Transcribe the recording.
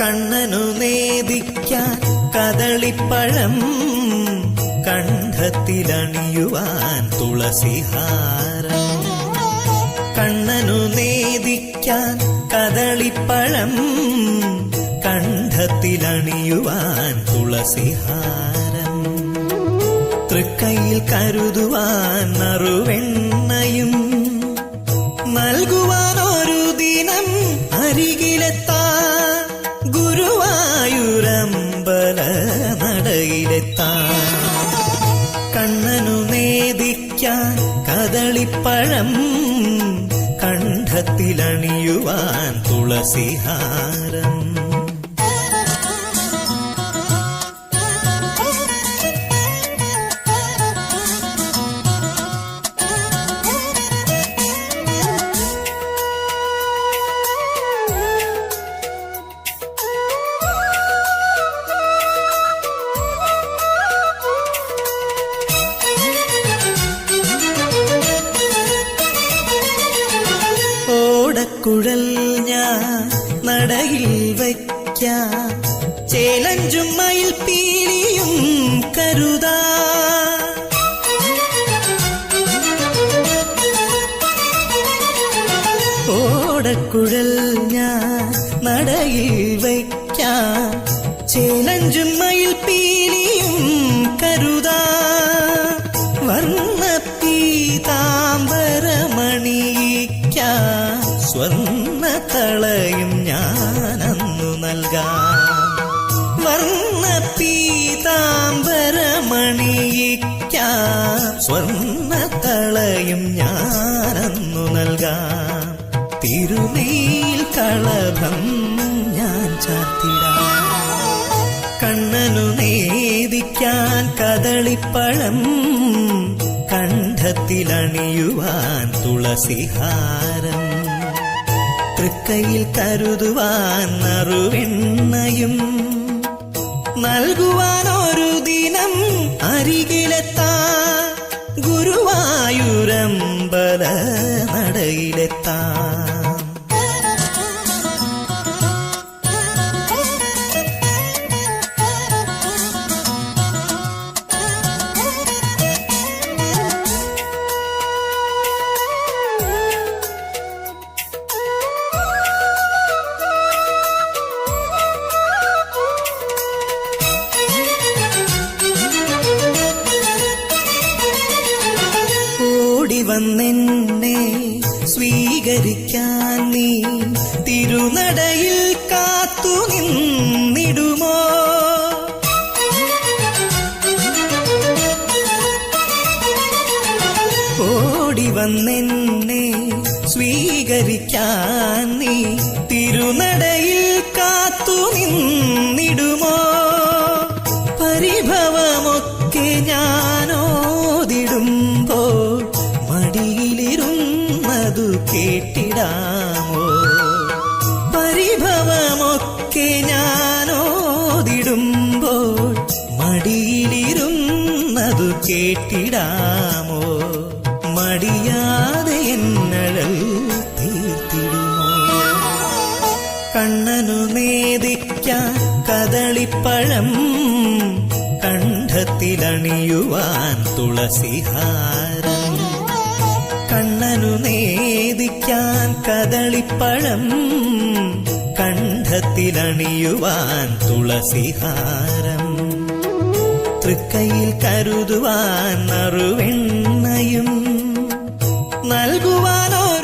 കണ്ണനു നേദിക്ക കദളിപ്പഴം കണ്ഠത്തിലണിയുവാൻ തുളസിഹാരം. കണ്ണനു നേദിക്ക കദളിപ്പഴം കണ്ഠത്തിലണിയുവാൻ തുളസിഹാരം. തൃക്കൈയിൽ കരുതുവാൻ നറുവെണ്ണയും നൽകുവാൻ ഒരു ദിനം അരികിലെത്ത നടയിലെത്താൻ കണ്ണനു നേദിക്കാൻ കദളിപ്പഴം കണ്ഠത്തിലണിയുവാൻ തുളസിഹാരം. ഓടക്കുഴൽ ഞാൻ നടയിൽ വയ്ക്കാം. ചേലഞ്ചും മയിൽ പീലിയും കരുതാ. ഓടക്കുഴൽ ഞാൻ നടയിൽ വയ്ക്കാം. ചേലഞ്ചും മയിൽ പീലിയും സ്വർണ തളയും ഞാനന്നു നൽകാം. വർണ പീതാംബരമണിയിക്കാം സ്വർണ തളയും ഞാനന്നു നൽകാം. തിരുനീൽ കളഭം ഞാൻ ചാർത്തിടാം. കണ്ണനു നേദിക്കാൻ കദളിപ്പഴം കണ്ഠത്തിലണിയുവാൻ തുളസിഹാരം തൃക്കൈയിൽ കരുതുവാൻ നറുവെണ്ണയും നൽകുവാൻ ഒരു ദിനം അരികിലെത്താ ഗുരുവായൂരമ്പല നടയിലെത്താം. വന്നെന്നെ സ്വീകരിക്കാൻ നീ തിരുനടയിൽ കാത്തു നിന്നിടുമോ? ഓടി വന്നെന്നെ സ്വീകരിക്കാൻ നീ തിരുനടയിൽ കാത്തു നിന്നിടുമോ? കേട്ടിടാമോ? പരിഭവമൊക്കെ ഞാനോതിടുമ്പോൾ മടിയിലിരുന്നതു കേട്ടിടാമോ? മടിയാതെ എന്നഴൽ തീർത്തിടുമോ? കണ്ണനു നേദിക്കാൻ കദളിപ്പഴം കണ്ഠത്തിലണിയുവാൻ തുളസിഹാരം കദളിപ്പഴം കണ്ഠത്തിലണിയുവാൻ തുളസിഹാരം. തൃക്കൈയിൽ കരുതുവാൻ നറുവെണ്ണയും നൽകു